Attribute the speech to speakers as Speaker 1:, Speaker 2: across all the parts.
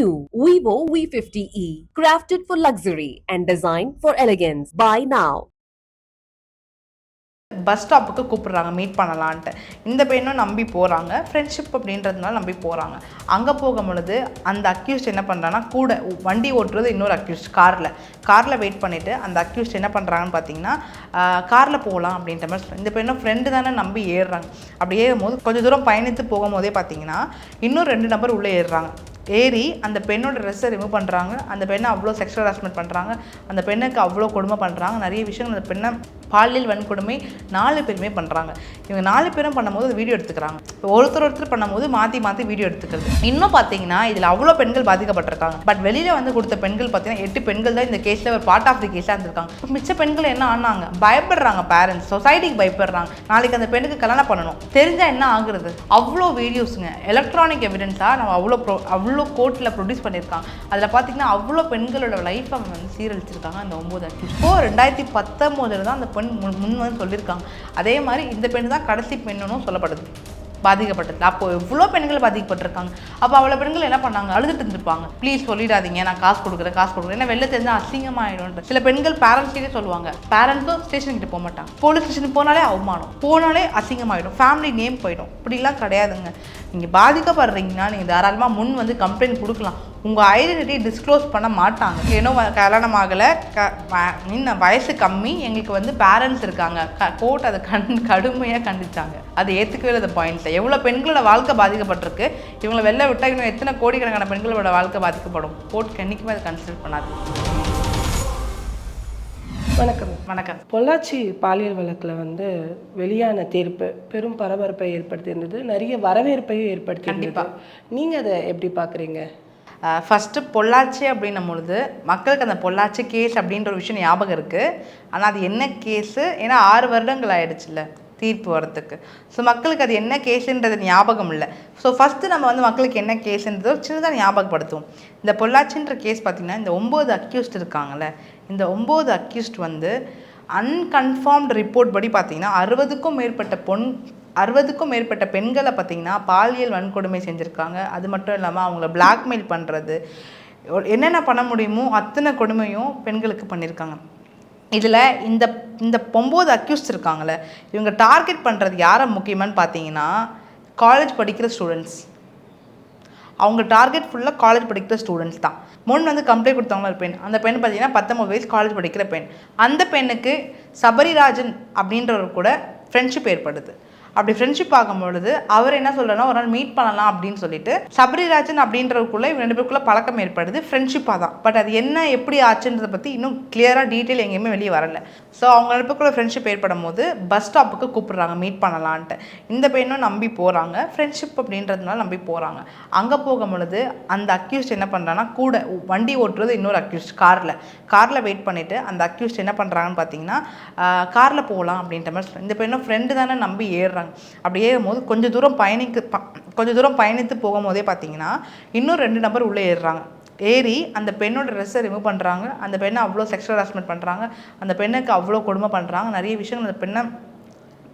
Speaker 1: new Vivo V50e, crafted for luxury and designed for elegance. Buy now.
Speaker 2: Bus ஸ்டாப்புக்கு கூப்பிட்றாங்க meet பண்ணலான்ட்டு. இந்த பையனும் நம்பி போகிறாங்க ஃப்ரெண்ட்ஷிப் அப்படின்றதுனால நம்பி போகிறாங்க அங்கே போகும் பொழுது அந்த அக்யூஸ்ட் என்ன பண்ணுறாங்கன்னா கூட வண்டி ஓட்டுறது இன்னொரு அக்யூஸ்ட் காரில் காரில் வெயிட் பண்ணிவிட்டு அந்த அக்யூஸ்ட் என்ன பண்ணுறாங்கன்னு பார்த்தீங்கன்னா காரில் போகலாம் அப்படின்ற மாதிரி இந்த பையனும் ஃப்ரெண்டு தானே நம்பி ஏறுறாங்க. அப்படி ஏறும்போது கொஞ்சம் தூரம் பயணித்து போகும்போதே பார்த்தீங்கன்னா இன்னும் ரெண்டு நம்பர் உள்ளே ஏறுறாங்க. ஏறி அந்த பெண்ணோட ட்ரெஸ்ஸை ரிமூவ் பண்ணுறாங்க அந்த பெண்ணை அவ்வளோ செக்ஷுவல் ஹராஸ்மெண்ட் பண்ணுறாங்க அந்த பெண்ணுக்கு அவ்வளோ கொடுமை பண்ணுறாங்க நிறைய விஷயங்கள் அந்த பெண்ணை பாலியல் வன்கொடுமை நாலு பேருமே பண்ணுறாங்க இவங்க நாலு பேரும் பண்ணும்போது அந்த வீடியோ எடுத்துக்கிறாங்க. இப்போ ஒருத்தர் ஒருத்தர் பண்ணும்போது மாற்றி மாற்றி வீடியோ எடுத்துக்கிறது. இன்னும் பார்த்தீங்கன்னா இதில் அவ்வளோ பெண்கள் பாதிக்கப்பட்டிருக்காங்க. பட் வெளியில் வந்து கொடுத்த பெண்கள் பார்த்தீங்கன்னா எட்டு பெண்கள் தான் இந்த கேஸில் ஒரு பார்ட் ஆஃப் தி கேஸாக இருந்திருக்காங்க. மிச்ச பெண்கள் என்ன ஆனாங்க? பயப்படுறாங்க பேரண்ட்ஸ் சொசைட்டிக்கு பயப்படுறாங்க. நாளைக்கு அந்த பெண்ணுக்கு கல்யாணம் பண்ணணும். தெரிஞ்சால் என்ன ஆகுறது? அவ்வளோ வீடியோஸுங்க எலக்ட்ரானிக் எவிடன்ஸாக நம்ம அவ்வளோ ப்ரோ அவ்வளோ கோர்ட்டில் ப்ரொடியூஸ் பண்ணியிருக்காங்க. அதில் பார்த்தீங்கன்னா அவ்வளோ பெண்களோட லைஃப்பை வந்து சீரழிச்சிருக்காங்க அந்த ஒம்பது இப்போது இப்போ ரெண்டாயிரத்தி பத்தொம்போதில் தான் அந்த பெண் முன் முன் வந்து சொல்லியிருக்காங்க. அதே மாதிரி இந்த பெண் தான் கடைசி பெண்ணுன்னு சொல்லப்படுது. பாதிக்கப்பட்டது. அப்போ எவ்வளோ பெண்கள் பாதிக்கப்பட்டிருக்காங்க. அப்போ அவ்வளோ பெண்கள் என்ன பண்ணாங்க? அழுதுட்டு இருந்திருப்பாங்க. ப்ளீஸ் சொல்லிடாதீங்க. நான் காசு கொடுக்குறேன் காசு கொடுக்குறேன். ஏன்னா வெளில தெரிஞ்சால் அசிங்கமாயிடும் சில பெண்கள் பேரண்ட்ஸ்கிட்டே சொல்லுவாங்க. பேரண்ட்ஸும் ஸ்டேஷன் கிட்ட போக மாட்டாங்க. போலீஸ் ஸ்டேஷனுக்கு போனாலே அவமானம். போனாலே அசிங்கமாயிடும். ஃபேமிலி நேம் போயிடும். இப்படிலாம் கிடையாதுங்க. நீங்கள் பாதிக்கப்படுறீங்கன்னா நீங்கள் தாராளமாக முன் வந்து கம்ப்ளைண்ட் கொடுக்கலாம். உங்கள் ஐடென்டிட்டி டிஸ்க்ளோஸ் பண்ண மாட்டாங்க. ஏன்னோ கல்யாணம் ஆகலை. க இன்னும் வயசு கம்மி. எங்களுக்கு வந்து பேரண்ட்ஸ் இருக்காங்க. க கோர்ட் அதை கண் கடுமையாக கண்டிச்சாங்க. அது ஏற்றுக்கவே இல்லை பாயிண்ட்ஸை எவ்வளோ பெண்களோட வாழ்க்கை பாதிக்கப்பட்டிருக்கு. இவங்களை வெளில விட்டால் இன்னும் எத்தனை கோடிக்கணக்கான பெண்களோட வாழ்க்கை பாதிக்கப்படும்? கோர்ட் என்றைக்குமே அதை கன்சிடர் பண்ணாது.
Speaker 3: வணக்கம்.
Speaker 2: வணக்கம்.
Speaker 3: பொள்ளாச்சி பாலியல் வழக்கில் வந்து வெளியான தீர்ப்பு பெரும் பரபரப்பை ஏற்படுத்தியிருந்தது. நிறைய வரவேற்பையும் ஏற்படுத்தியிருந்தது. நீங்கள் அதை எப்படி பார்க்குறீங்க
Speaker 2: ஃபஸ்ட்டு பொள்ளாச்சி அப்படின்னும் பொழுது மக்களுக்கு அந்த பொள்ளாச்சி கேஸ் அப்படின்ற ஒரு விஷயம் ஞாபகம் இருக்குது ஆனால் அது என்ன கேஸு ஏன்னா ஆறு வருடங்கள் ஆயிடுச்சுல்ல தீர்ப்பு வரத்துக்கு ஸோ மக்களுக்கு அது என்ன கேஸுன்றது ஞாபகம் இல்லை. ஸோ ஃபஸ்ட்டு நம்ம வந்து மக்களுக்கு என்ன கேஸுன்றதோ சின்னதாக ஞாபகப்படுத்துவோம். இந்த பொள்ளாச்சின்ற கேஸ் பார்த்திங்கன்னா இந்த ஒம்பது அக்யூஸ்ட் இருக்காங்கல்ல இந்த ஒம்பது அக்யூஸ்ட் வந்து அன்கன்ஃபார்ம்டு ரிப்போர்ட் படி பார்த்தீங்கன்னா அறுபதுக்கும் மேற்பட்ட பொன் அறுபதுக்கும் மேற்பட்ட பெண்களை பார்த்தீங்கன்னா பாலியல் வன்கொடுமை செஞ்சுருக்காங்க. அது மட்டும் இல்லாமல் அவங்கள பிளாக்மெயில் பண்ணுறது என்னென்ன பண்ண முடியுமோ அத்தனை கொடுமையும் பெண்களுக்கு பண்ணியிருக்காங்க இதில் இந்த இந்த ஒம்பது அக்யூஸ்ட் இருக்காங்களே இவங்க டார்கெட் பண்ணுறது யாரை முக்கியமான்னு பார்த்தீங்கன்னா காலேஜ் படிக்கிற ஸ்டூடெண்ட்ஸ் அவங்க டார்கெட் ஃபுல்லாக காலேஜ் படிக்கிற ஸ்டூடெண்ட்ஸ் தான். முன் வந்து கம்ப்ளைண்ட் கொடுத்தவங்க ஒரு பெண். அந்த பெண் பார்த்தீங்கன்னா பத்தொம்பது வயசு காலேஜ் படிக்கிற பெண். அந்த பெண்ணுக்கு சபரிராஜன் அப்படின்றவர் கூட ஃப்ரெண்ட்ஷிப் ஏற்படுது. அப்படி ஃப்ரெண்ட்ஷிப் ஆகும் பொழுது அவர் என்ன சொல்றேன்னா ஒரு நாள் மீட் பண்ணலாம் அப்படின்னு சொல்லிட்டு சபரிராஜன் அப்படின்றவருக்குள்ள இவங்க ரெண்டு பேருக்குள்ள பழக்கம் ஏற்படுது ஃப்ரெண்ட்ஷிப்பாக தான் பட் அது என்ன எப்படி ஆச்சுன்றதை பற்றி இன்னும் கிளியராக டீட்டெயில் எங்கேயுமே வெளியே வரல. ஸோ அவங்க ரெண்டு பேருக்குள்ள ஃப்ரெண்ட்ஷிப் ஏற்படும் போது பஸ் ஸ்டாப்புக்கு கூப்பிடுறாங்க மீட் பண்ணலான்ட்டு. இந்த பையனும் நம்பி போகிறாங்க ஃப்ரெண்ட்ஷிப் அப்படின்றதுனால நம்பி போகிறாங்க அங்கே போகும் பொழுது அந்த அக்யூஸ்ட் என்ன பண்ணுறான்னா கூட வண்டி ஓட்டுறது இன்னொரு அக்யூஸ்ட் காரில் காரில் வெயிட் பண்ணிவிட்டு அந்த அக்யூஸ்ட் என்ன பண்ணுறாங்கன்னு பார்த்தீங்கன்னா காரில் போகலாம் அப்படின்ற மாதிரி இந்த பெண்ணும் ஃப்ரெண்டு தானே நம்பி ஏறுறாங்க. அப்படி ஏறும்போது கொஞ்சம் தூரம் பயணிக்கு ப- கொஞ்சம் தூரம் பயணித்து போகும்போதே பார்த்தீங்கன்னா இன்னும் ரெண்டு நபர் உள்ளே ஏறுறாங்க. ஏறி அந்த பெண்ணோட ட்ரெஸ்ஸை ரிமூவ் பண்ணுறாங்க அந்த பெண்ணை அவ்வளோ செக்ஷுவல் ஹராஸ்மெண்ட் பண்ணுறாங்க அந்த பெண்ணுக்கு அவ்வளோ கொடுமை பண்ணுறாங்க நிறைய விஷயங்கள் அந்த பெண்ணை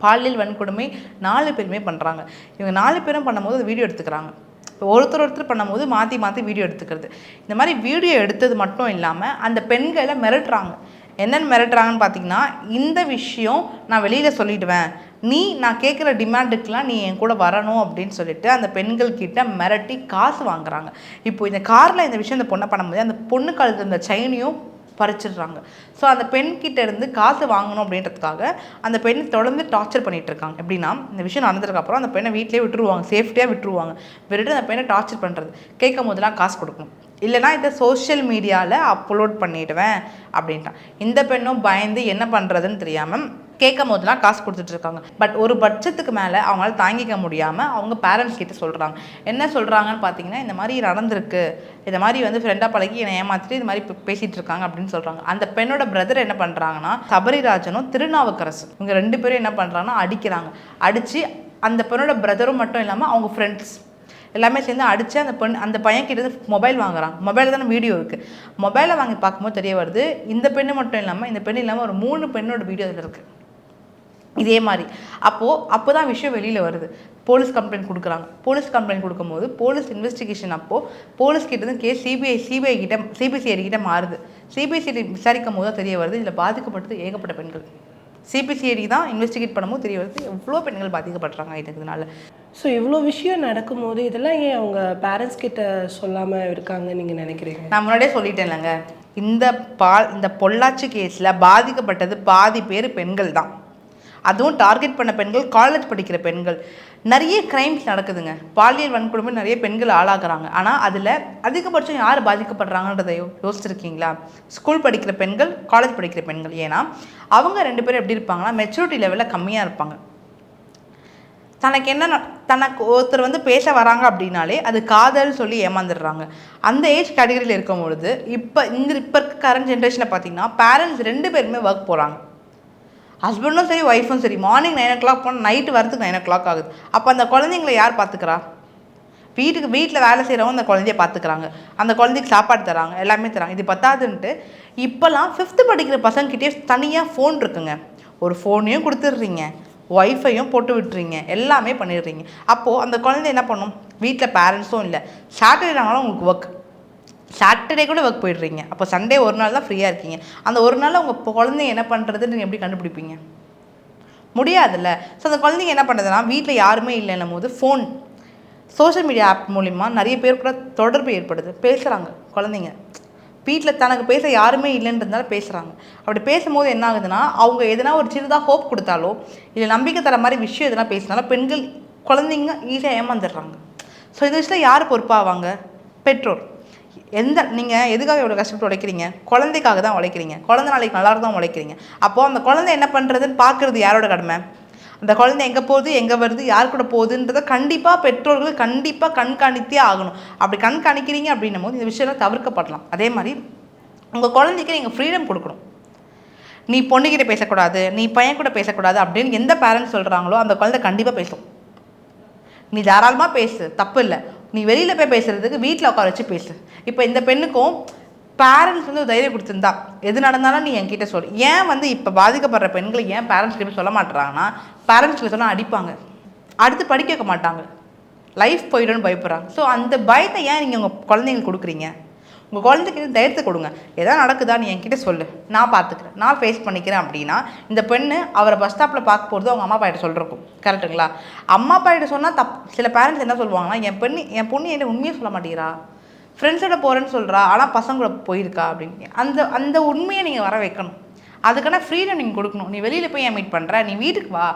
Speaker 2: பாலியல் வன்கொடுமை நாலு பேருமே பண்ணுறாங்க இவங்க நாலு பேரும் பண்ணும்போது வீடியோ எடுத்துக்கிறாங்க. இப்போ ஒருத்தர் ஒருத்தர் பண்ணும்போது மாற்றி மாற்றி வீடியோ எடுத்துக்கிறது. இந்த மாதிரி வீடியோ எடுத்தது மட்டும் இல்லாமல் அந்த பெண்களை மிரட்டுறாங்க. என்னென்னு மிரட்டுறாங்கன்னு பார்த்தீங்கன்னா இந்த விஷயம் நான் வெளியில் சொல்லிடுவேன். நீ நான் கேட்குற டிமாண்டுக்கெலாம் நீ என் கூட வரணும் அப்படின்னு சொல்லிட்டு அந்த பெண்கள் கிட்ட மிரட்டி காசு வாங்குறாங்க. இப்போ இந்த காரில் இந்த விஷயம் இந்த பொண்ணை பண்ணும்போது அந்த பொண்ணு கழுத்து இந்த செயினையும் பறிச்சிடுறாங்க. ஸோ அந்த பெண்கிட்ட இருந்து காசு வாங்கணும் அப்படின்றதுக்காக அந்த பெண் தொடர்ந்து டார்ச்சர் பண்ணிட்டு இருக்காங்க. எப்படின்னா இந்த விஷயம் நடந்ததுக்கப்புறம் அந்த பெண்ணை வீட்டிலேயே விட்டுருவாங்க. சேஃப்டியாக விட்டுருவாங்க. விட்டுட்டு அந்த பெண்ணை டார்ச்சர் பண்ணுறது கேட்கும் போதெல்லாம் காசு கொடுக்கணும். இல்லைனா இதை சோஷியல் மீடியாவில் அப்லோட் பண்ணிடுவேன் அப்படின்ட்டான். இந்த பெண்ணும் பயந்து என்ன பண்ணுறதுன்னு தெரியாமல் கேட்கும் போதெல்லாம் காசு கொடுத்துட்டு இருக்காங்க. பட் ஒரு பட்சத்துக்கு மேலே அவங்களால தாங்கிக்க முடியாமல் அவங்க பேரண்ட்ஸ் கிட்ட சொல்கிறாங்க என்ன சொல்கிறாங்கன்னு பார்த்தீங்கன்னா இந்த மாதிரி நடந்திருக்கு. இந்த மாதிரி வந்து ஃப்ரெண்டாக பழகி என்னை ஏமாத்திட்டு இது மாதிரி பேசிகிட்டு இருக்காங்க அப்படின்னு சொல்கிறாங்க அந்த பெண்ணோட பிரதர் என்ன பண்ணுறாங்கன்னா சபரிராஜனும் திருநாவுக்கரசு. இவங்க ரெண்டு பேரும் என்ன பண்ணுறாங்கன்னா அடிக்கிறாங்க. அடித்து அந்த பெண்ணோட பிரதரும் மட்டும் இல்லாமல் அவங்க ஃப்ரெண்ட்ஸ் எல்லாமே சேர்ந்து அடித்து அந்த பெண் அந்த பையன் கிட்ட இருந்து மொபைல் வாங்குறாங்க மொபைலில் தானே வீடியோ இருக்குது மொபைலை வாங்கி பார்க்கும்போது தெரிய வருது இந்த பெண்ணு மட்டும் இல்லாமல் இந்த பெண் இல்லாமல் ஒரு மூணு பெண்ணோட வீடியோ அதில் இருக்குது இதே மாதிரி. அப்போது அப்போ தான் விஷயம் வெளியில் வருது. போலீஸ் கம்ப்ளைண்ட் கொடுக்குறாங்க. போலீஸ் கம்ப்ளைண்ட் கொடுக்கும்போது போலீஸ் இன்வெஸ்டிகேஷன் அப்போது போலீஸ் கிட்டேருந்து கேஸ் சிபிஐ சிபிஐ கிட்ட சிபிசிஐடி கிட்ட மாறுது. சிபிசிஐடி விசாரிக்கும் போது தான் தெரிய வருது இதில் பாதிக்கப்பட்டது ஏகப்பட்ட பெண்கள். சிபிசிஐடி தான் இன்வெஸ்டிகேட் பண்ணும்போது தெரிய வருது எவ்வளோ பெண்கள் பாதிக்கப்படுறாங்க இதுனால
Speaker 3: ஸோ இவ்வளோ விஷயம் நடக்கும்போது இதெல்லாம் ஏன் அவங்க பேரண்ட்ஸ் கிட்ட சொல்லாமல் இருக்காங்கன்னு நீங்கள் நினைக்கிறீங்க?
Speaker 2: நான் முன்னாடியே சொல்லிட்டேன்லங்க. இந்த பால் இந்த பொள்ளாச்சி கேஸில் பாதிக்கப்பட்டது பாதி பேர் பெண்கள் தான். அதுவும் டார்கெட் பண்ண பெண்கள் காலேஜ் படிக்கிற பெண்கள். நிறைய கிரைம்ஸ் நடக்குதுங்க. பாலியல் வன்கொடுமை நிறைய பெண்கள் ஆளாகிறாங்க. ஆனால் அதில் அதிகபட்சம் யார் பாதிக்கப்படுறாங்கன்றதை யோசிச்சிருக்கீங்களா? ஸ்கூல் படிக்கிற பெண்கள் காலேஜ் படிக்கிற பெண்கள். ஏன்னா அவங்க ரெண்டு பேரும் எப்படி இருப்பாங்கன்னா மெச்சூரிட்டி லெவலில் கம்மியாக இருப்பாங்க. தனக்கு என்ன தனக்கு ஒருத்தர் வந்து பேச வராங்க அப்படின்னாலே அது காதல் சொல்லி ஏமாந்துடுறாங்க. அந்த ஏஜ் கேட்டகரியில் இருக்கும் பொழுது இப்போ இந்த இப்போ இருக்க கரண்ட் ஜென்ரேஷனை பார்த்தீங்கன்னா பேரண்ட்ஸ் ரெண்டு பேருமே ஒர்க் போகிறாங்க ஹஸ்பண்டும் சரி ஒய்ஃபும் சரி. மார்னிங் நைன் ஓ கிளாக் போனால் நைட்டு வரத்துக்கு நைன் ஓ கிளாக் ஆகுது. அப்போ அந்த குழந்தைங்கள யார் பார்த்துக்கிறா வீட்டுக்கு வீட்டில் வேலை செய்கிறவங்க அந்த குழந்தைய பார்த்துக்கிறாங்க அந்த குழந்தைக்கு சாப்பாடு தராங்க எல்லாமே தராங்க. இது பத்தாதுன்ட்டு இப்போல்லாம் ஃபிஃப்த்து படிக்கிற பசங்கக்கிட்டே தனியாக ஃபோன் இருக்குங்க. ஒரு ஃபோனையும் கொடுத்துட்றீங்க ஒய்ஃபையும் போட்டு விட்டுறீங்க. எல்லாமே பண்ணிடுறீங்க அப்போது அந்த குழந்தை என்ன பண்ணும்? வீட்டில் பேரண்ட்ஸும் இல்லை. சாட்டர்டே ஆனாலும் உங்களுக்கு ஒர்க் சாட்டர்டே கூட ஒர்க் போயிடுறீங்க. அப்போ சண்டே ஒரு நாள் தான் ஃப்ரீயாக இருக்கீங்க. அந்த ஒரு நாள் உங்கள் குழந்தைங்க என்ன பண்ணுறதுன்னு நீங்கள் எப்படி கண்டுபிடிப்பீங்க? முடியாதுல்ல. ஸோ அந்த குழந்தைங்க என்ன பண்ணுறதுன்னா வீட்டில் யாருமே இல்லைன்னும் போது ஃபோன் சோஷியல் மீடியா ஆப் மூலிமா நிறைய பேர் கூட தொடர்பு ஏற்படுது. பேசுகிறாங்க குழந்தைங்க. வீட்டில் தனக்கு பேச யாருமே இல்லைன்றதுனால பேசுகிறாங்க அப்படி பேசும்போது என்ன ஆகுதுன்னா அவங்க எதனா ஒரு சின்னதாக ஹோப் கொடுத்தாலோ இல்லை நம்பிக்கை தர மாதிரி விஷயம் எதனா பேசினாலும் பெண்கள் குழந்தைங்க ஈஸியாக ஏமாந்துடுறாங்க. ஸோ இந்த விஷயத்தில் யார் பொறுப்பாவாங்க? பெற்றோர். எந்த நீங்கள் எதுக்காக இவ்வளோ கஷ்டப்பட்டு உழைக்கிறீங்க? குழந்தைக்காக தான் உழைக்கிறீங்க. குழந்தை நாளைக்கு நல்லா தான் உழைக்கிறீங்க. அப்போது அந்த குழந்தை என்ன பண்ணுறதுன்னு பார்க்குறது யாரோட கடமை? அந்த குழந்தை எங்கே போகுது எங்கே வருது யார் கூட போகுதுன்றத கண்டிப்பாக பெற்றோர்கள் கண்டிப்பாக கண்காணித்தே ஆகணும். அப்படி கண்காணிக்கிறீங்க அப்படின்னும் போது இந்த விஷயம்லாம் தவிர்க்கப்படலாம். அதே மாதிரி உங்கள் குழந்தைக்கு நீங்கள் ஃப்ரீடம் கொடுக்கணும். நீ பொண்ணுக்கிட்ட பேசக்கூடாது நீ பையன் கூட பேசக்கூடாது அப்படின்னு எந்த பேரண்ட்ஸ் சொல்கிறாங்களோ அந்த குழந்தை கண்டிப்பாக பேசும். நீ தாராளமாக பேசு தப்பு இல்லை. நீ வெளியில் போய் பேசுகிறதுக்கு வீட்டில் உட்கார வச்சு பேசு. இப்போ இந்த பெண்ணுக்கும் பேரண்ட்ஸ் வந்து ஒரு தைரியம் கொடுத்துருந்தா. எது நடந்தாலும் நீ என்கிட்ட சொல்லு. ஏன் வந்து இப்போ பாதிக்கப்படுற பெண்களை ஏன் பேரண்ட்ஸ் கிட்ட சொல்ல மாட்டுறாங்கன்னா பேரண்ட்ஸ்கிட்ட சொன்னால் அடிப்பாங்க. அடுத்து படிக்க வைக்க மாட்டாங்க. லைஃப் போயிடும்னு பயப்படுறாங்க. ஸோ அந்த பயத்தை ஏன் நீங்கள் உங்கள் குழந்தைங்களுக்கு கொடுக்குறீங்க? உங்கள் குழந்தைக்கு தைரியத்தை கொடுங்க. எதாவது நடக்குதா நீ என்கிட்ட சொல்லு. நான் பார்த்துக்கிறேன் நான் ஃபேஸ் பண்ணிக்கிறேன் அப்படின்னா இந்த பெண்ணு அவரை பஸ் ஸ்டாப்பில் பார்க்க போகிறது அவங்க அம்மா அப்பா கிட்ட சொல்லிருக்கும் கரெக்ட்டுங்களா அம்மா அப்பா கிட்ட சொன்னால் தப் சில பேரண்ட்ஸ் என்ன சொல்லுவாங்கன்னா என் பெண்ணு என் பொண்ணு என்ன உண்மையை சொல்ல மாட்டேங்கிறா. ஃப்ரெண்ட்ஸோட போகிறேன்னு சொல்கிறா ஆனால் பசங்களோட போயிருக்கா. அப்படின்னு. அந்த அந்த உண்மையை நீங்கள் வர வைக்கணும். அதுக்கான ஃப்ரீடம் நீங்கள் கொடுக்கணும். நீ வெளியில் போய் ஏன் மீட் பண்ணுற நீ வீட்டுக்கு வா.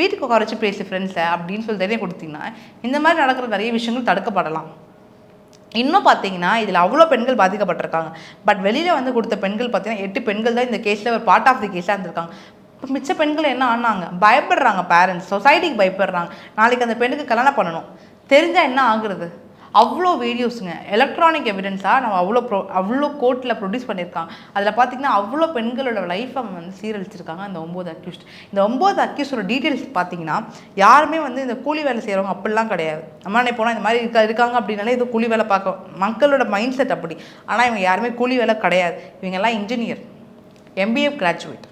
Speaker 2: வீட்டுக்கு உட்கார வச்சு பேசு ஃப்ரெண்ட்ஸை அப்படின்னு சொல்லி தைரியம் கொடுத்தீங்கன்னா இந்த மாதிரி நடக்கிற நிறைய விஷயங்கள் தடுக்கப்படலாம். இன்னும் பார்த்தீங்கன்னா இதில் அவ்வளோ பெண்கள் பாதிக்கப்பட்டிருக்காங்க. பட் வெளியில் வந்து கொடுத்த பெண்கள் பார்த்தீங்கன்னா எட்டு பெண்கள் தான் இந்த கேஸில் ஒரு பார்ட் ஆஃப் தி கேஸாக இருந்திருக்காங்க. இப்போ மிச்ச பெண்கள் என்ன ஆனாங்க? பயப்படுறாங்க பேரண்ட்ஸ் சொசைட்டிக்கு பயப்படுறாங்க. நாளைக்கு அந்த பெண்ணுக்கு கல்யாணம் பண்ணணும். தெரிஞ்சால் என்ன ஆகுறது? அவ்வளோ வீடியோஸுங்க எலக்ட்ரானிக் எவிடன்ஸாக நம்ம அவ்வளோ ப்ரோ அவ்வளோ கோர்ட்டில் ப்ரொடியூஸ் பண்ணியிருக்காங்க அதில் பார்த்தீங்கன்னா அவ்வளோ பெண்களோட லைஃப்பை வந்து சீரழிச்சிருக்காங்க அந்த ஒம்பது அக்யூஸ்ட் இந்த ஒம்பது அக்யூஸ்டோட டீட்டெயில்ஸ் பார்த்தீங்கன்னா யாருமே வந்து இந்த கூலி வேலை செய்கிறவங்க அப்படிலாம் கிடையாது. நம்ம என்ன போனால் இந்த மாதிரி இருக்கா இருக்காங்க அப்படின்னாலே இது கூலி வேலை பார்க்க மக்களோட மைண்ட் செட் அப்படி. ஆனால் இவங்க யாருமே கூலி வேலை கிடையாது. இவங்கெல்லாம் இன்ஜினியர் எம்பிஏ கிராஜுவேட்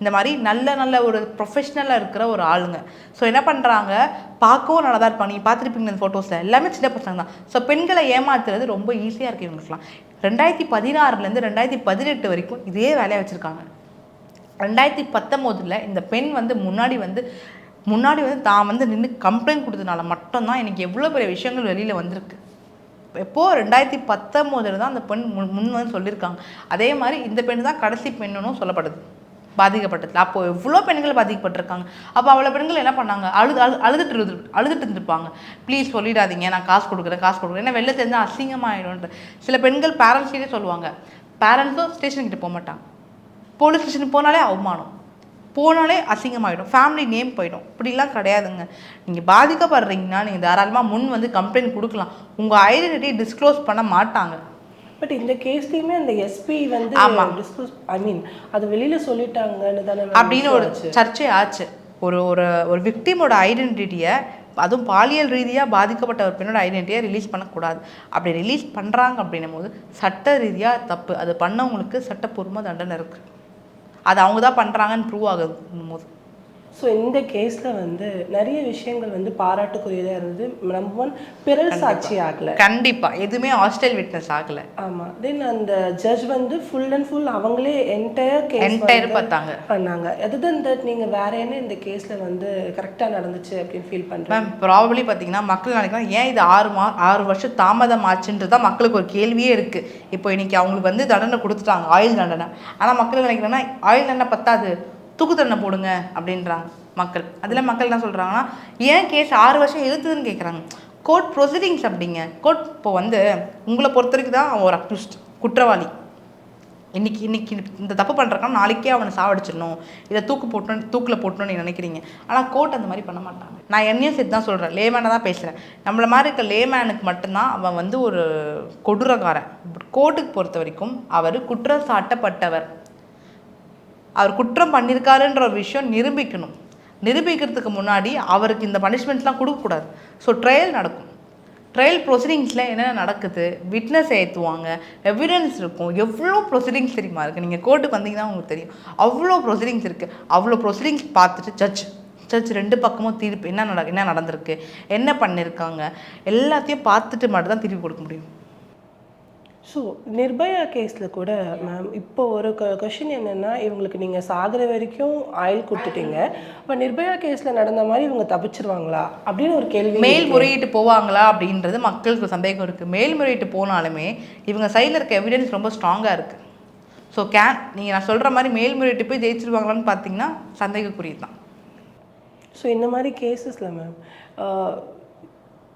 Speaker 2: இந்த மாதிரி நல்ல நல்ல ஒரு ப்ரொஃபஷ்னலாக இருக்கிற ஒரு ஆளுங்க. ஸோ என்ன பண்ணுறாங்க பார்க்கவும் நல்லா தான் இருப்பாங்க. நீங்கள் பார்த்துருப்பீங்க இந்த ஃபோட்டோஸில் எல்லாமே சின்ன பசங்க தான். ஸோ பெண்களை ஏமாத்துறது ரொம்ப ஈஸியாக இருக்குது இவங்களுக்குலாம் ரெண்டாயிரத்தி பதினாறுலேருந்து ரெண்டாயிரத்தி பதினெட்டு வரைக்கும் இதே வேலையை வச்சுருக்காங்க. ரெண்டாயிரத்தி பத்தொம்போதில் இந்த பெண் வந்து முன்னாடி வந்து முன்னாடி வந்து தான் வந்து நின்று கம்ப்ளைண்ட் கொடுத்ததுனால மட்டும்தான் எனக்கு எவ்வளோ பெரிய விஷயங்கள் வெளியில் வந்திருக்கு. எப்போது ரெண்டாயிரத்தி பத்தொம்போதில் தான் அந்த பெண் முன் முன் வந்து சொல்லியிருக்காங்க. அதே மாதிரி இந்த பெண் தான் கடைசி பெண்ணுன்னு சொல்லப்படுது. பாதிக்கப்பட்டது. அப்போ எவ்வளோ பெண்கள் பாதிக்கப்பட்டிருக்காங்க? அப்போ அவ்வளோ பெண்கள் என்ன பண்ணாங்க? அழுது அழு அழுதுட்டு இருந்து அழுதுட்டு இருந்துருப்பாங்க. ப்ளீஸ் சொல்லிடாதீங்க நான் காசு கொடுக்குறேன் காசு கொடுக்குறேன். ஏன்னா வெளில தெரிஞ்சால் அசிங்கமாயிடும்ன்ற சில பெண்கள் பேரண்ட்ஸ்கிட்டே சொல்லுவாங்க. பேரண்ட்ஸும் ஸ்டேஷன்கிட்ட போக மாட்டாங்க. போலீஸ் ஸ்டேஷன் போனாலே அவமானம். போனாலே அசிங்கமாயிடும். ஃபேமிலி நேம் போயிடும். இப்படிலாம் கிடையாதுங்க. நீங்கள் பாதிக்கப்படுறீங்கன்னா நீங்கள் தாராளமாக முன் வந்து கம்ப்ளைண்ட் கொடுக்கலாம். உங்கள் ஐடென்டிட்டி டிஸ்க்ளோஸ் பண்ண மாட்டாங்க.
Speaker 3: பட் இந்த கேஸ்லயுமே அந்த எஸ்பி வந்து. டிஸ்கஸ் ஐ மீன் அது வெளியில சொல்லிட்டாங்கன்னு தானே
Speaker 2: அப்படின்னு ஒரு. சர்ச்சை ஆச்சு. ஒரு ஒரு ஒரு விக்டிமோட ஐடென்டிட்டியை அதுவும் பாலியல் ரீதியாக பாதிக்கப்பட்ட ஒரு பெண்ணோட ஐடென்டிட்டியை ரிலீஸ் பண்ணக்கூடாது. அப்படி ரிலீஸ் பண்ணுறாங்க அப்படின்னும் போது சட்ட ரீதியாக தப்பு. அது பண்ணவங்களுக்கு சட்டப்பூர்வமாக தண்டனை இருக்குது அது அவங்க தான் பண்ணுறாங்கன்னு ப்ரூவ் ஆகுது போது
Speaker 3: ஸோ இந்த கேஸில் வந்து நிறைய விஷயங்கள் வந்து பாராட்டுக்குரியதாக இருந்தது. நம்பர் ஒன் பிறல் சாட்சி ஆகலை.
Speaker 2: கண்டிப்பா. எதுவுமே ஹாஸ்டல் விட்னஸ் ஆகல.
Speaker 3: ஆமாம் தென் அந்த ஜட்ஜ் வந்து ஃபுல் அண்ட் ஃபுல் அவங்களே என்டையர் கேஸ்
Speaker 2: என்டையர் பார்த்தாங்க.
Speaker 3: பண்ணாங்க. அதர் தன் தட் நீங்கள் வேற என்ன இந்த கேஸில் வந்து கரெக்டாக நடந்துச்சு அப்படின்னு ஃபீல் பண்ணுறேன்
Speaker 2: மேம் ப்ராபப்ளி பார்த்தீங்கன்னா மக்கள் நினைக்கிறாங்க ஏன் இது ஆறு மா ஆறு வருஷம் தாமதம் ஆச்சுன்றது தான் மக்களுக்கு ஒரு கேள்வியே இருக்குது இப்போ இன்னைக்கு அவங்களுக்கு வந்து தண்டனை கொடுத்துட்டாங்க ஆயுள் தண்டனை. ஆனால் மக்கள் நினைக்கிறாங்கன்னா ஆயுள் தண்டனை பத்தாது. தூக்கு தண்டனை போடுங்க அப்படின்றாங்க மக்கள். அதில் மக்கள் என்ன சொல்கிறாங்கன்னா ஏன் கேஸ் ஆறு வருஷம் இழுத்துதுன்னு கேட்குறாங்க கோர்ட் ப்ரொசீடிங்ஸ் அப்படிங்க. கோர்ட் இப்போ வந்து உங்களை பொறுத்த வரைக்கும் தான் அவன் ஒரு அக்யூஸ்ட் குற்றவாளி. இன்னைக்கு இன்னைக்கு இந்த தப்பு பண்ணுறக்கான நாளைக்கே அவனை சாவடிச்சிடணும். இதை தூக்கு போட்டணும் தூக்கில் போட்டணும்னு நீங்க நினைக்கிறீங்க. ஆனால் கோர்ட் அந்த மாதிரி பண்ண மாட்டாங்க. நான் என்னையும் சேர்த்து தான் சொல்கிறேன் லேமேனை தான் பேசுகிறேன் நம்மள மாதிரி இருக்க லேமேனுக்கு மட்டும்தான் அவன் வந்து ஒரு கொடூரக்காரன். கோர்ட்டுக்கு பொறுத்த வரைக்கும் அவர் குற்றம் சாட்டப்பட்டவர் அவர் குற்றம் பண்ணியிருக்காருன்ற ஒரு விஷயம் நிரூபிக்கணும். நிரூபிக்கிறதுக்கு முன்னாடி அவருக்கு இந்த பனிஷ்மெண்ட்ஸ்லாம் கொடுக்கக்கூடாது. ஸோ ட்ரையல் நடக்கும். ட்ரையல் ப்ரொசீடிங்ஸில் என்னென்ன நடக்குது? விட்னஸ் ஏற்றுவாங்க எவிடன்ஸ் இருக்கும். எவ்வளோ ப்ரொசீடிங்ஸ் தெரியுமா இருக்குது நீங்கள் கோர்ட்டுக்கு வந்தீங்கன்னா உங்களுக்கு தெரியும். அவ்வளோ ப்ரொசீடிங்ஸ் இருக்குது அவ்வளோ ப்ரொசீடிங்ஸ் பார்த்துட்டு ஜட்ஜ் ஜட்ஜ் ரெண்டு பக்கமும் தீர்ப்பு. என்ன நட என்ன நடந்திருக்கு? என்ன பண்ணியிருக்காங்க எல்லாத்தையும் பார்த்துட்டு மட்டும் தான் தீர்ப்பு கொடுக்க முடியும்.
Speaker 3: ஸோ நிர்பயா கேஸில் கூட மேம் இப்போ ஒரு கொஷின் என்னென்னா இவங்களுக்கு நீங்கள் சாகுற வரைக்கும் ஆயில் கொடுத்துட்டீங்க. இப்போ நிர்பயா கேஸில் நடந்த மாதிரி இவங்க தப்பிச்சிருவாங்களா? அப்படின்னு ஒரு கேள்வி
Speaker 2: மேல்முறையீட்டு போவாங்களா? அப்படின்றது மக்களுக்கு சந்தேகம் இருக்குது மேல்முறையீட்டு போனாலுமே இவங்க சைடில் இருக்க எவிடன்ஸ் ரொம்ப ஸ்ட்ராங்காக இருக்குது ஸோ கேன் நீங்கள் நான் சொல்கிற மாதிரி மேல்முறையீட்டு போய் ஜெயிச்சிருவாங்களான்னு பார்த்தீங்கன்னா சந்தேகக்குரியது தான்
Speaker 3: ஸோ இந்த மாதிரி கேசஸில் மேம்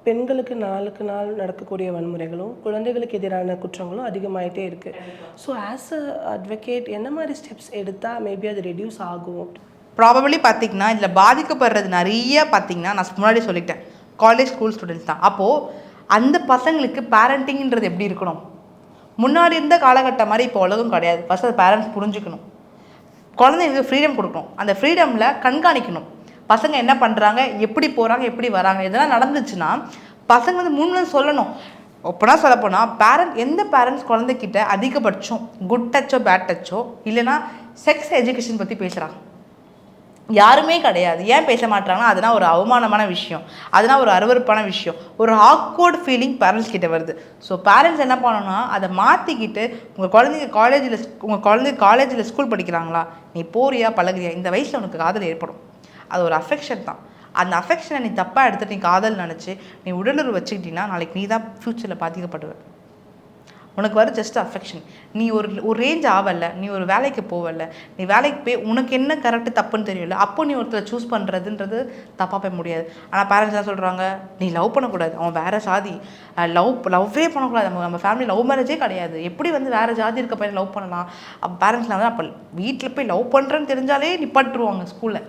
Speaker 3: பெண்களுக்கு நாளுக்கு நாள் நடக்கக்கூடிய வன்முறைகளும் குழந்தைகளுக்கு எதிரான குற்றங்களும் அதிகமாயிட்டே இருக்குது ஸோ ஆஸ் அ அட்வொகேட் என்ன மாதிரி ஸ்டெப்ஸ் எடுத்தால் மேபி அது ரெடியூஸ் ஆகும்?
Speaker 2: ப்ராபபிளி பார்த்தீங்கன்னா இதில் பாதிக்கப்படுறது நிறைய பார்த்தீங்கன்னா நான் முன்னாடி சொல்லிட்டேன். காலேஜ் ஸ்கூல் ஸ்டூடெண்ட்ஸ் தான். அப்போது அந்த பசங்களுக்கு பேரண்டிங்ன்றது எப்படி இருக்கணும்? முன்னாடி இருந்த காலகட்டம் மாதிரி இப்போ உலகம் கிடையாது. ஃபஸ்ட் அது பேரண்ட்ஸ் புரிஞ்சுக்கணும். குழந்தைங்களுக்கு ஃப்ரீடம் கொடுக்கணும். அந்த ஃப்ரீடமில் கண்காணிக்கணும். பசங்க என்ன பண்ணுறாங்க எப்படி போகிறாங்க எப்படி வராங்க இதெல்லாம் நடந்துச்சுன்னா பசங்க வந்து முன்னே சொல்லணும். ஒப்பனா சொல்லப்போனால் பேரண்ட் எந்த பேரண்ட்ஸ் குழந்தைக்கிட்ட அதிகபட்சம் குட் டச்சோ பேட் டச்சோ இல்லைன்னா செக்ஸ் எஜுகேஷன் பற்றி பேசுகிறாங்க யாருமே கிடையாது. ஏன் பேச மாட்டாங்கன்னா அதெல்லாம் ஒரு அவமானமான விஷயம். அதெல்லாம் ஒரு அருவருப்பான விஷயம். ஒரு ஆக்வர்ட் ஃபீலிங் பேரண்ட்ஸ் கிட்ட வருது. ஸோ பேரண்ட்ஸ் என்ன பண்ணணும்னா அதை மாற்றிக்கிட்டு உங்கள் குழந்தைங்க காலேஜில் உங்கள் குழந்தைங்க காலேஜில் ஸ்கூல் படிக்கிறாங்களா நீ போறியா பழகுறியா இந்த வயசில் உனக்கு காதல் ஏற்படும். அது ஒரு அஃபெக்ஷன் தான். அந்த அஃபெக்ஷனை நீ தப்பாக எடுத்துட்டு நீ காதல் நினச்சி நீ உடலுறவு வச்சுக்கிட்டீங்கன்னா நாளைக்கு நீ தான் ஃப்யூச்சரில் பாதிக்கப்படுவ. உனக்கு வர ஜஸ்ட் அஃபெக்ஷன் நீ ஒரு ஒரு ரேஞ்ச் ஆகலை நீ ஒரு வேலைக்கு போகலை நீ வேலைக்கு போய் உனக்கு என்ன கரெக்டு தப்புன்னு தெரியல அப்போ நீ ஒருத்தரை சூஸ் பண்ணுறதுன்றது தப்பாக போய் முடியாது. ஆனால் பேரண்ட்ஸ் என்ன சொல்கிறாங்க நீ லவ் பண்ணக்கூடாது. அவன் வேறு சாதி லவ் லவ்வே பண்ணக்கூடாது. நம்ம நம்ம ஃபேமிலி லவ் மேரேஜே கிடையாது. எப்படி வந்து வேறு ஜாதி இருக்க பையன் லவ் பண்ணலாம்? அப்போ பேரண்ட்ஸ்லாம் வந்து அப்போ வீட்டில் போய் லவ் பண்ணுறேன்னு தெரிஞ்சாலே நிப்பாட்டுருவாங்க ஸ்கூலில்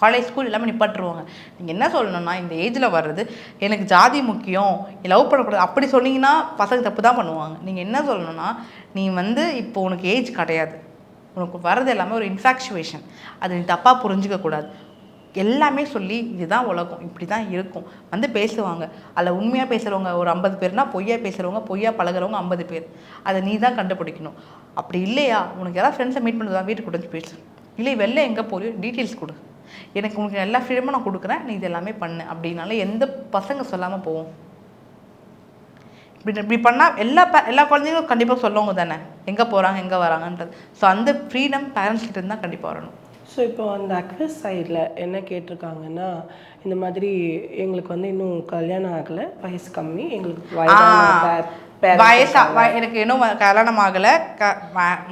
Speaker 2: காலேஜ் ஸ்கூல் எல்லாமே நிப்பாட்டுருவாங்க. நீங்கள் என்ன சொல்லணும்னா இந்த ஏஜில் வர்றது எனக்கு ஜாதி முக்கியம் லவ் பண்ணக்கூடாது அப்படி சொன்னீங்கன்னா பசங்க தப்பு தான் பண்ணுவாங்க. நீங்கள் என்ன சொல்லணும்னா நீ வந்து இப்போ உனக்கு ஏஜ் கிடையாது. உனக்கு வர்றது எல்லாமே ஒரு இன்ஃபாக்சுவேஷன் அது நீ தப்பாக புரிஞ்சிக்க கூடாது. எல்லாமே சொல்லி இதுதான் உலகம் இப்படி தான் இருக்கும். வந்து பேசுவாங்க. அதில் உண்மையாக பேசுகிறவங்க ஒரு ஐம்பது பேர்னா பொய்யா பேசுகிறவங்க பொய்யா பழகுறவங்க ஐம்பது பேர். அதை நீ தான் கண்டுபிடிக்கணும். அப்படி இல்லையா? உனக்கு யாராவது ஃப்ரெண்ட்ஸை மீட் பண்ணுறதா வீட்டுக்கு கொண்டு வந்து பேசு. இல்லை வெளில எங்கே போறியோ டீட்டெயில்ஸ் கொடு. எனக்கு உனக்கு எல்லா ஃப்ரீடமும் நான் கொடுக்குறேன் நீ இது எல்லாமே பண்ணு. அப்படின்னால எந்த பசங்க சொல்லாமல் போவோம். இப்படி இப்படி பண்ணால் எல்லா பே- எல்லா குழந்தைங்களும் கண்டிப்பாக சொல்லவங்க தானே. எங்கே போகிறாங்க எங்கே வராங்கன்றது. ஸோ அந்த ஃப்ரீடம் பேரண்ட்ஸ் கிட்ட இருந்து தான் கண்டிப்பாக வரணும்.
Speaker 3: ஸோ இப்போ அந்த அக்வஸ் சைடில் என்ன கேட்டிருக்காங்கன்னா இந்த மாதிரி எங்களுக்கு வந்து இன்னும் கல்யாணம் ஆகலை வயசு கம்மி எங்களுக்கு
Speaker 2: வயசா எனக்கு இன்னும் கல்யாணம் ஆகலை க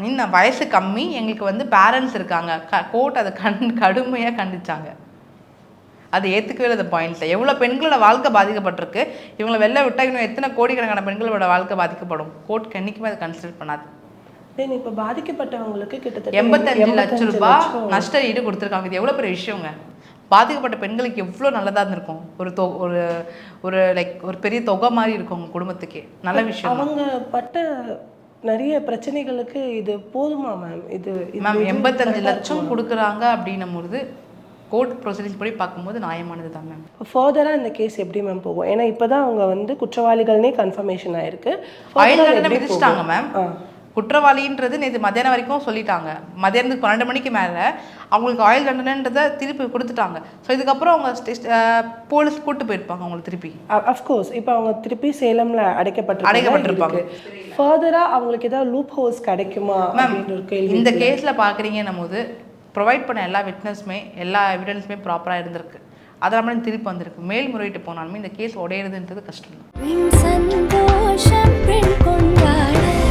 Speaker 2: இன்னும் வயசு கம்மி. எங்களுக்கு வந்து பேரண்ட்ஸ் இருக்காங்க. க கோர்ட் அதை கண் கடுமையாக கண்டிச்சாங்க. அது ஏற்றுக்கவே இல்லை பாயிண்ட்ல எவ்வளோ பெண்களோட வாழ்க்கை பாதிக்கப்பட்டிருக்கு. இவங்களை வெளில விட்டா இன்னும் எத்தனை கோடிக்கணக்கான பெண்களோட வாழ்க்கை பாதிக்கப்படும்? கோர்ட் என்னைக்குமே அதை கன்சிடர் பண்ணாது.
Speaker 3: தென் இப்போ பாதிக்கப்பட்டவங்களுக்கு கிட்டத்தட்ட
Speaker 2: எண்பத்தஞ்சு லட்சம் ரூபாய் நஷ்ட ஈடு கொடுத்துருக்காங்க. இது எவ்வளோ பெரிய விஷயங்க? பாதிக்கப்பட்ட பெண்களுக்கு எவ்வளோ நல்லதாக இருந்திருக்கும்? ஒரு தொ ஒரு ஒரு லைக் ஒரு பெரிய தொகை மாதிரி இருக்கும் அவங்க குடும்பத்துக்கே. நல்ல விஷயம்
Speaker 3: அவங்க பட்ட நிறைய பிரச்சனைகளுக்கு இது போதுமா மேம் இது
Speaker 2: மேம் எண்பத்தஞ்சு லட்சம் கொடுக்குறாங்க அப்படின்னும் போது கோர்ட் ப்ரொசீடிங்ஸ் படி பார்க்கும்போது நியாயமானது தான் மேம்
Speaker 3: ஃபர்தராக இந்த கேஸ் எப்படி மேம் போகும்? ஏன்னா இப்போ தான் அவங்க வந்து குற்றவாளிகள்னே கன்ஃபர்மேஷன் ஆயிருக்கு.
Speaker 2: விதிச்சிட்டாங்க? மேம் குற்றவாளின்றது நேற்று மத்தியானம் வரைக்கும் சொல்லிட்டாங்க. மத்தியானத்துக்கு பன்னெண்டு மணிக்கு மேலே அவங்களுக்கு ஆயுள் தண்டனைன்றதை திருப்பி கொடுத்துட்டாங்க. ஸோ இதுக்கப்புறம் அவங்க போலீஸ் கூட்டு போயிருப்பாங்க அவங்களை திருப்பி.
Speaker 3: அஃப்கோர்ஸ் இப்போ அவங்க திருப்பி சேலம்ல அடைக்கப்பட்டு
Speaker 2: அடைக்கப்பட்டிருப்பாங்க.
Speaker 3: ஃபர்தரா அவங்களுக்கு ஏதாவது லூப் ஹோல்ஸ் கிடைக்குமா கேள்வி
Speaker 2: இந்த கேஸில் பார்க்குறீங்கன்னும் போது ப்ரொவைட் பண்ண எல்லா விட்னஸுமே எல்லா எவிடன்ஸுமே ப்ராப்பராக இருந்திருக்கு. அதெல்லாம் திருப்பி வந்திருக்கு. மேல்முறையீட்டு போனாலுமே இந்த கேஸ் உடையிறதுன்றது கஷ்டம் தான்